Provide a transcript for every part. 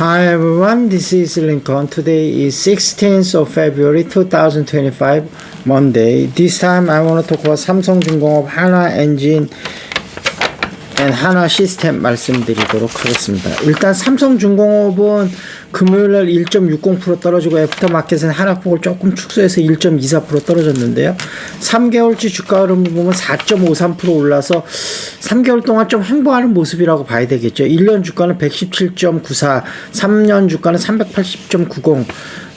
Hi everyone, this is Lincoln. Today is 16th of February 2025, Monday. This time I want to talk about Samsung Jungkook Hana Engine 업 하나 시스템 말씀드리도록 하겠습니다. 일단 삼성중공업은 금요일날 1.60% 떨어지고 애프터마켓은 하락폭을 조금 축소해서 1.24% 떨어졌는데요. 3개월치 주가 흐름을 보면 4.53% 올라서 3개월 동안 좀 횡보하는 모습이라고 봐야 되겠죠. 1년 주가는 117.94, 3년 주가는 380.90.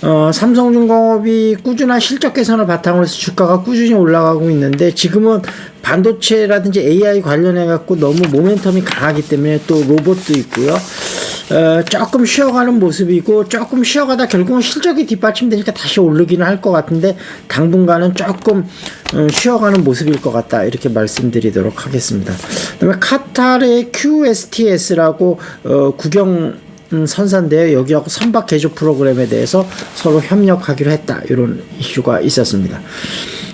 어, 삼성중공업이 꾸준한 실적 개선을 바탕으로 해서 주가가 꾸준히 올라가고 있는데 지금은 반도체라든지 AI 관련해 갖고 너무 모멘텀이 강하기 때문에 또 로봇도 있고요. 어, 조금 쉬어가는 모습이고 조금 쉬어가다 결국은 실적이 뒷받침되니까 다시 오르기는 할 것 같은데 당분간은 조금 어, 쉬어가는 모습일 것 같다 이렇게 말씀드리도록 하겠습니다. 그다음에 카타르의 QSTS라고 어, 국영 음, 선사인데요. 여기하고 선박 개조 프로그램에 대해서 서로 협력하기로 했다. 이런 이슈가 있었습니다.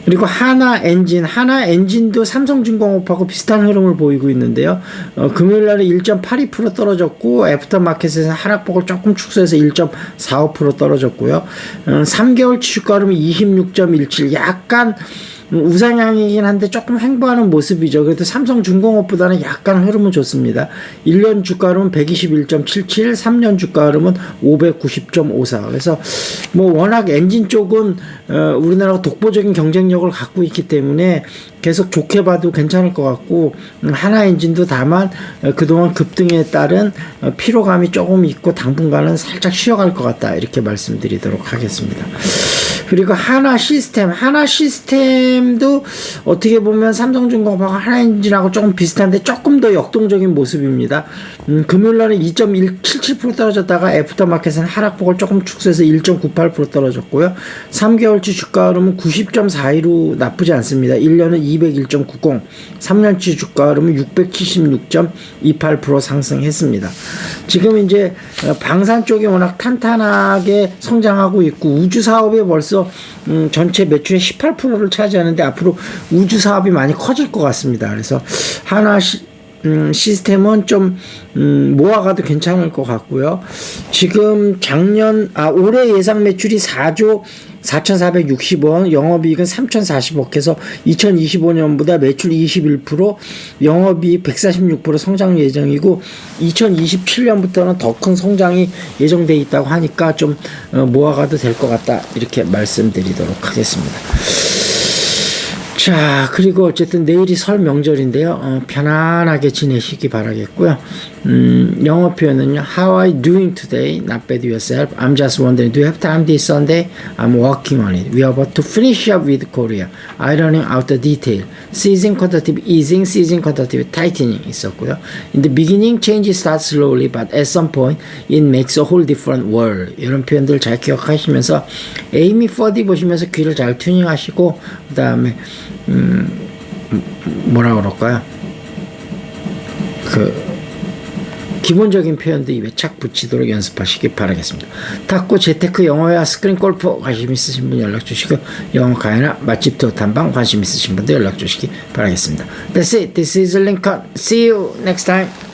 그리고 하나 엔진, 하나 엔진도 삼성중공업하고 비슷한 흐름을 보이고 있는데요. 어, 금요일 날에 1.82% 떨어졌고 애프터마켓에서 하락폭을 조금 축소해서 1.45% 떨어졌고요. 어, 3개월 치 주가 흐름이 26.17 약간 우상향이긴 한데 조금 횡보하는 모습이죠. 그래도 삼성중공업보다는 약간 흐름은 좋습니다. 1년 주가 흐름은 121.77, 3년 주가 흐름은 590.54. 그래서 뭐 워낙 엔진 쪽은 어, 우리나라가 독보적인 경쟁력을 갖고 있기 때문에 계속 좋게 봐도 괜찮을 것 같고 음, 하나 엔진도 다만 어, 그동안 급등에 따른 어, 피로감이 조금 있고 당분간은 살짝 쉬어갈 것 같다 이렇게 말씀드리도록 하겠습니다. 그리고 하나 시스템, 하나 시스템도 어떻게 보면 삼성중공업하고 하나엔진하고 조금 비슷한데 조금 더 역동적인 모습입니다. 음, 금요일 날은 2.177% 떨어졌다가 애프터마켓은 하락폭을 조금 축소해서 1.98% 떨어졌고요. 3개월치 주가 흐름은 90.42로 나쁘지 않습니다. 1년은 201.90, 3년치 주가 흐름은 676.28% 상승했습니다. 지금 이제 어, 방산 쪽이 워낙 탄탄하게 성장하고 있고 우주 사업에 벌써 음, 전체 매출의 18%를 차지하는데 앞으로 우주 사업이 많이 커질 것 같습니다. 그래서 하나 시, 음, 시스템은 좀 음, 모아가도 괜찮을 것 같고요. 지금 작년 아 올해 예상 매출이 4조 4,460원, 영업이익은 3,040억 해서 2025년보다 매출 21%, 영업이익 146% 성장 예정이고 2027년부터는 더 큰 성장이 예정돼 있다고 하니까 좀 어, 모아가도 될 것 같다 이렇게 말씀드리도록 하겠습니다. 자, 그리고 어쨌든 내일이 설 명절인데요. 어, 편안하게 지내시기 바라겠고요. 음, 영어 표현은요. How are you doing today? Not bad yourself. I'm just wondering, do you have time this Sunday? I'm working on it. We are about to finish up with Korea. Ironing out the detail. Season quantitative easing, season quantitative tightening 있었고요. In the beginning, change starts slowly, but at some point, it makes a whole different world. 이런 표현들 잘 기억하시면서 에이미 퍼디 보시면서 귀를 잘 튜닝하시고 그 다음에 음, 뭐라 그럴까요? 그 기본적인 표현도 입에 착 붙이도록 연습하시기 바라겠습니다. 탁구 재테크 영어와 스크린 골프 관심 있으신 분 연락 주시고 영어 강의나 맛집 도 단방 관심 있으신 분도 연락 주시기 바라겠습니다. That's it. This is Lincoln. See you next time.